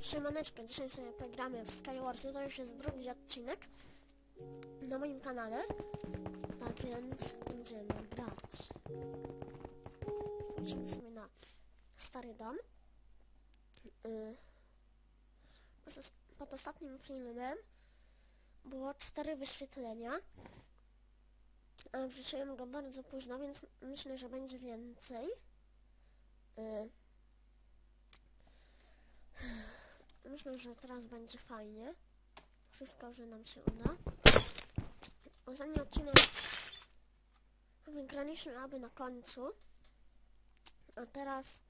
Siemaneczko, dzisiaj sobie pogramy w Skywarsy, to już jest drugi odcinek na moim kanale, tak więc będziemy grać. Wchodzimy sobie na stary dom. Y, pod os- Pod ostatnim filmem było cztery wyświetlenia, wrzuciłem go bardzo późno, więc myślę, że będzie więcej. Y, Myślę, że teraz będzie fajnie. Wszystko, że nam się uda. Ostatni odcinek wygraliśmy aby na końcu. A teraz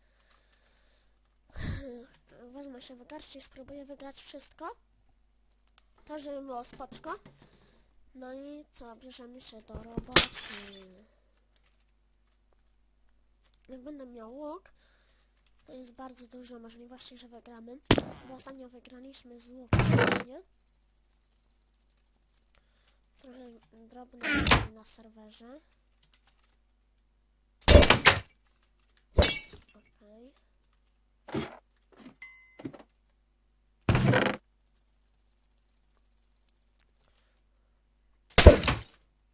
wezmę się w garść i spróbuję wygrać wszystko. Tak, żeby było spoczko. No i co, bierzemy się do roboty. Jak będę miał łuk, to jest bardzo dużo możliwości, że wygramy. Bo ostatnio wygraliśmy z łukiem, nie? Trochę drobne na serwerze. Okej.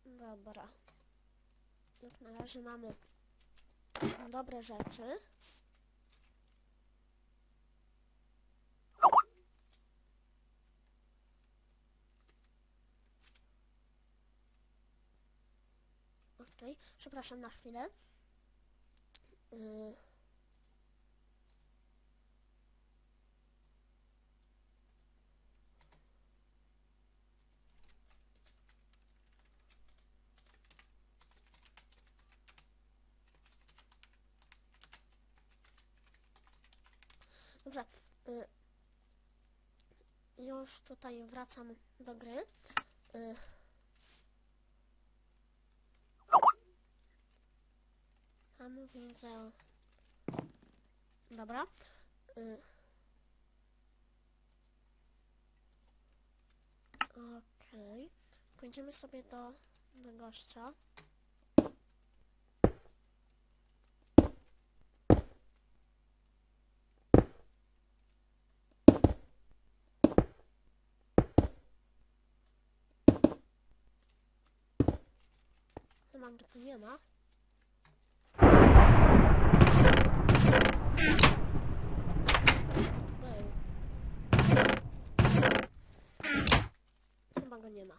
Dobra. Jak na razie mamy dobre rzeczy. Przepraszam na chwilę. Yy. Dobrze. Yy. Już tutaj wracam do gry. Yy. Widzę... Dobra. Y... Okej. Pójdziemy sobie do, do gościa. Go tu nie ma. Chyba go nie ma.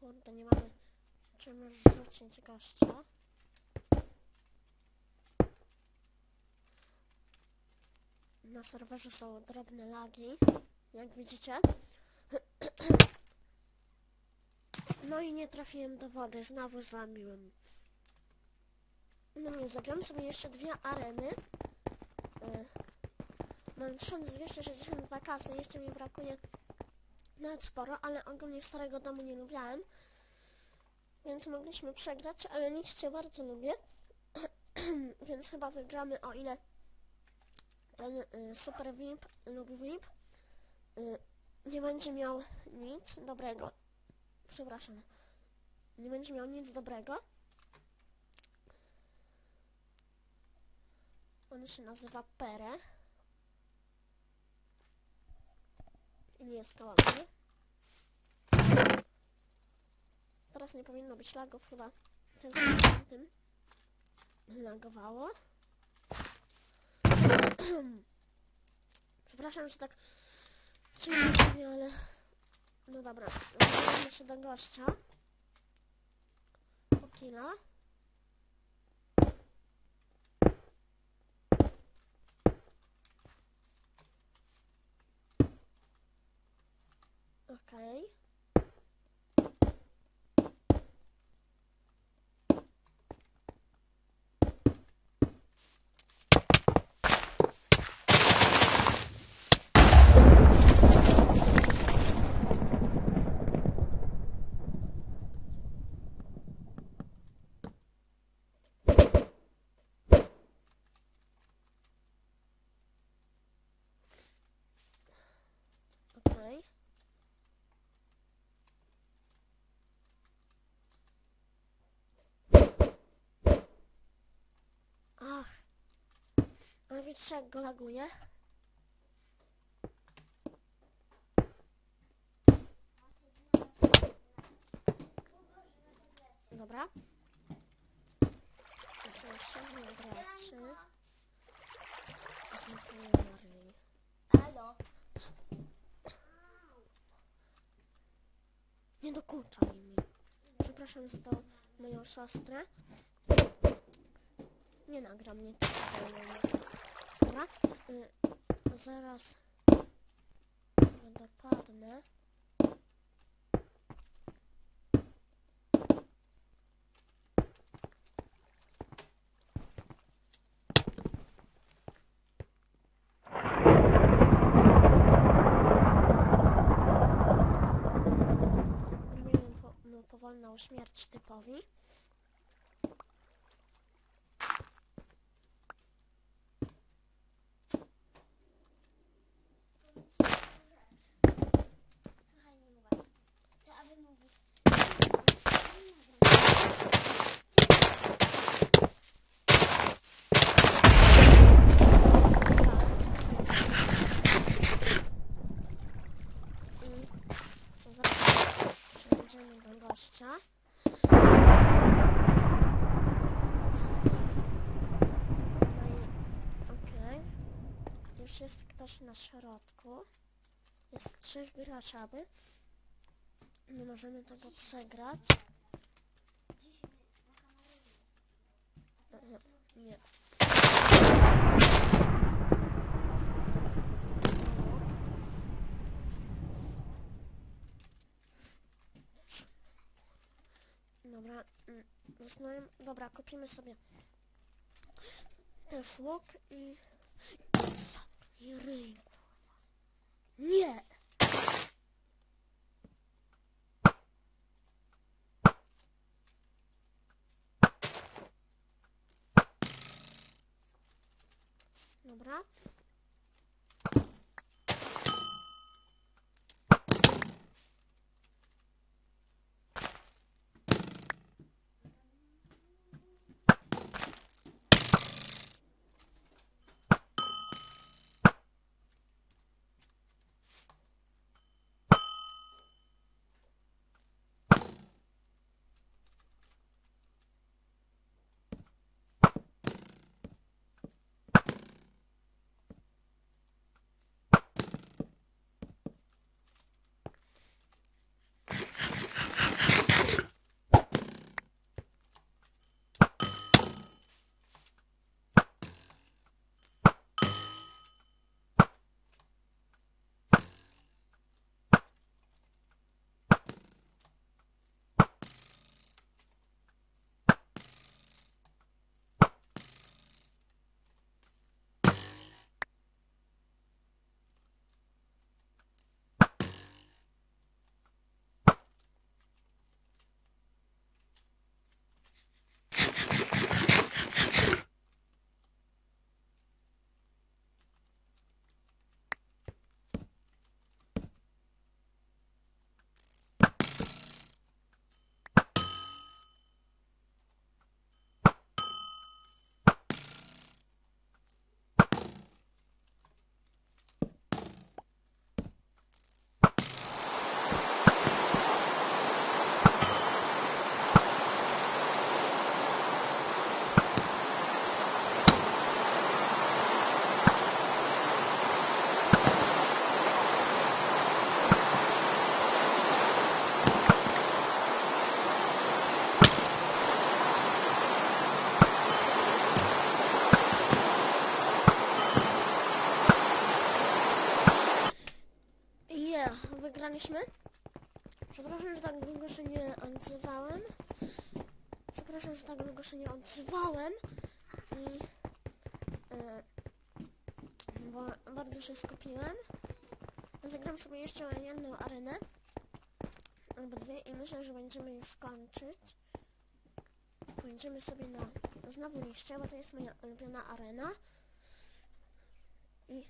Kurde, nie mamy czym rzucić gościa. Na serwerze są drobne lagi, jak widzicie. No i nie trafiłem do wody, znowu złamiłem. No nie, zagram sobie jeszcze dwie areny. Y, Mam 1262 kasy, jeszcze mi brakuje nawet sporo, ale ogólnie starego domu nie lubiałem. Więc mogliśmy przegrać, ale liście bardzo lubię. więc chyba wygramy o ile ten y, super VIP lub VIP nie będzie miał nic dobrego. Przepraszam. Nie będzie miał nic dobrego. On się nazywa Pere. I nie jest kołamny. Teraz nie powinno być lagów, chyba tylko tym lagowało. Przepraszam, że tak ciężko ale... No dobra, zbliżamy się do gościa. Po killa. Okej. Okej. Powiedzcie jak go laguje. Dobra. Oczywiście nie graczy. Zamknęli. Halo. Nie dokuczaj mi. Przepraszam za tą moją siostrę. Nie nagram nic. Dobra. Y, zaraz dopadnę. Mu powolną śmierć typowi. Słuchaj, nie uważ. Ty, a wy mówisz. I zaraz przejdziemy do gościa. No i okej. Już jest ktoś na środku. Jest trzech graczaby. Nie możemy tego przegrać. Nie. Dobra, mm, zastanawiam, dobra, kupimy sobie też łuk i... I ryj, kurwa. Nie! Wygraliśmy. Przepraszam, że tak długo się nie odzywałem. Przepraszam, że tak długo się nie odzywałem. I... E, bo bardzo się skupiłem. Zagram sobie jeszcze jedną arenę. Albo dwie i myślę, że będziemy już kończyć. Pójdziemy sobie na znowu liście, bo to jest moja ulubiona arena. I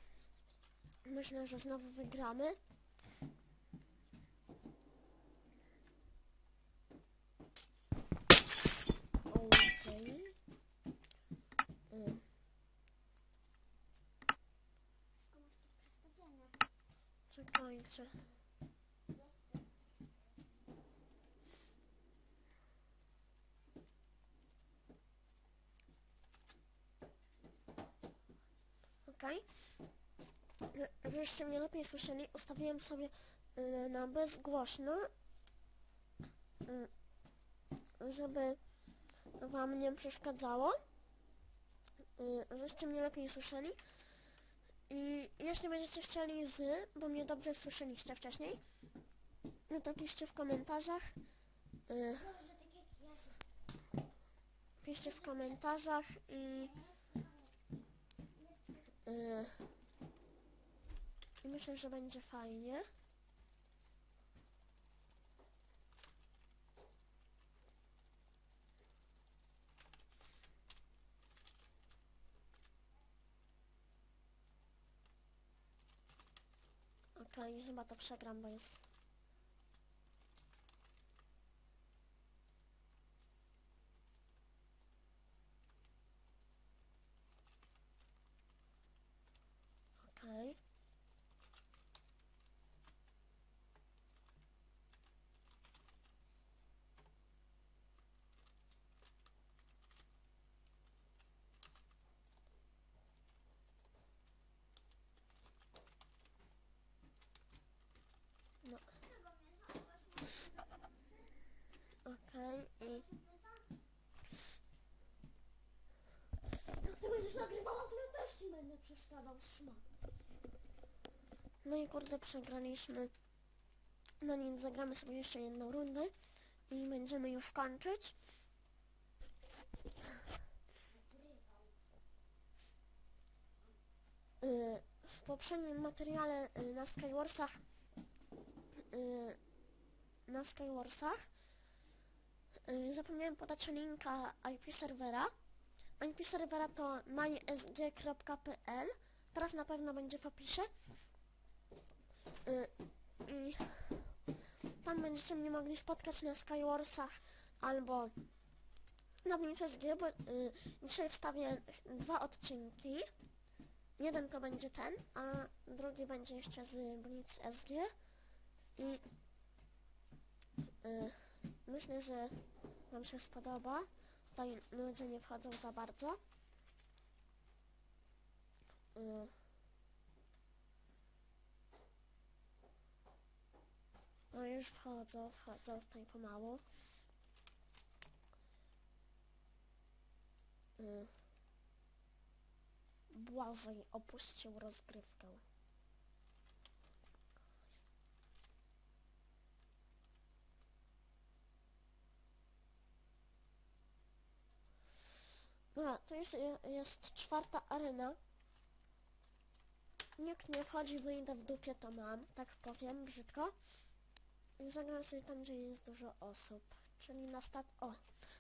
myślę, że znowu wygramy. Okej. Y. rzeczy. Okej. Okay. Żebyście mnie lepiej słyszeli, ustawiłem sobie y, na bezgłośno, y, żeby wam nie przeszkadzało, y, żebyście mnie lepiej słyszeli. I jeśli będziecie chcieli z, bo mnie dobrze słyszeliście wcześniej, no to piszcie w komentarzach. Y, piszcie w komentarzach i y, i myślę, że będzie fajnie. Okej, chyba to przegram, bo jest Okej. No. Okej. Jak ty będziesz nagrywała, to ja też ci będę przeszkadzał, szmat. No i kurde, przegraliśmy. No nic, zagramy sobie jeszcze jedną rundę i będziemy już kończyć. Y, W poprzednim materiale y, na Skywarsach y, na Skywarsach zapomniałem podać linka IP serwera. IP serwera to mysg.pl Teraz na pewno będzie w opisie. Y, I tam będziecie mnie mogli spotkać na Skywarsach albo na Blitz SG, bo y, dzisiaj wstawię dwa odcinki. Jeden to będzie ten, a drugi będzie jeszcze z Blitz SG. I y, myślę, że Wam się spodoba. Tutaj ludzie nie wchodzą za bardzo. Y, no już wchodzą, wchodzą tutaj pomału. Y, Błażej opuścił rozgrywkę. Dobra, to jest, jest czwarta arena. Nikt nie wchodzi, wyjdę w dupie, to mam, tak powiem brzydko. I zagram sobie tam, gdzie jest dużo osób. Czyli na stat... O!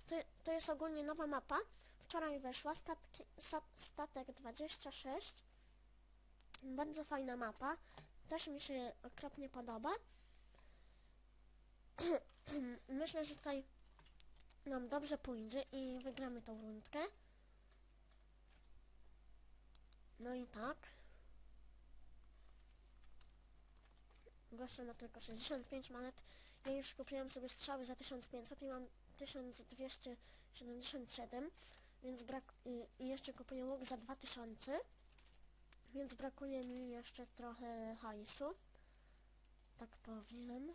To, to jest ogólnie nowa mapa. Wczoraj weszła statki, sta, statek 26. Bardzo fajna mapa. Też mi się okropnie podoba. Myślę, że tutaj nam dobrze pójdzie i wygramy tą rundkę. No i tak. Gościa ma tylko 65 monet. Ja już kupiłem sobie strzały za 1500 i mam 1277, więc brak... I, i jeszcze kupuję łuk za 2000, więc brakuje mi jeszcze trochę hajsu. Tak powiem.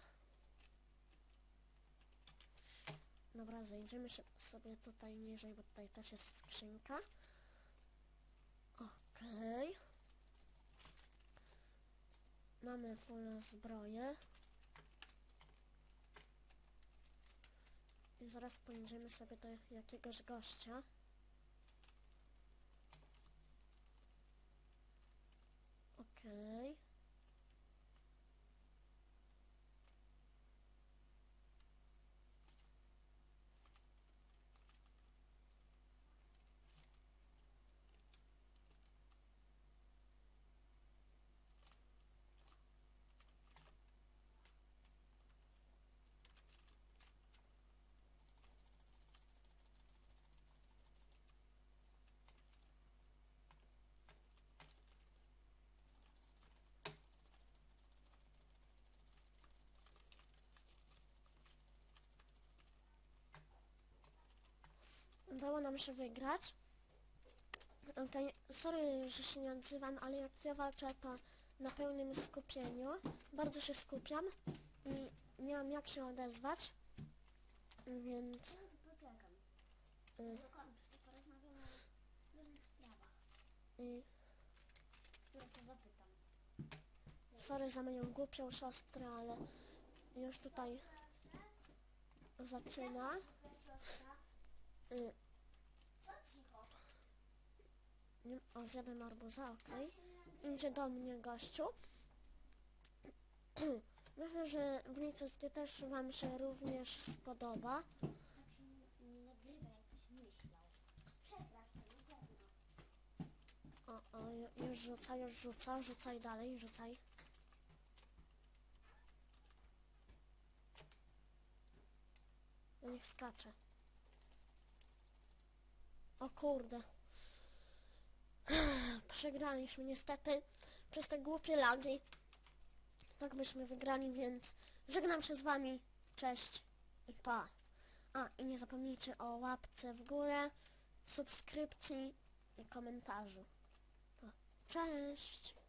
Dobra, zejdziemy się sobie tutaj niżej, bo tutaj też jest skrzynka. Okej. Mamy full zbroję. I zaraz pojedziemy sobie do jakiegoś gościa. Udało nam się wygrać. Okej, sorry, że się nie odzywam, ale jak ja walczę, to na pełnym skupieniu. Bardzo się skupiam i nie mam jak się odezwać. Więc poczekam. y, Dokończysz, to porozmawiamy o różnych sprawach, y, które cię zapytam. sorry za moją głupią siostrę, ale już tutaj zaczyna. Y, co cicho? nie, o, zjadłem arbuza, okej. Nagrywa. Idzie do mnie gościu. Myślę, że Gnicyckie też wam się również spodoba. O, o, ju- już rzuca, już rzuca, rzucaj dalej, rzucaj. Niech skacze. O kurde. Przegraliśmy niestety przez te głupie lagi. Tak byśmy wygrali, więc żegnam się z wami. Cześć i pa. A, i nie zapomnijcie o łapce w górę, subskrypcji i komentarzu. Cześć!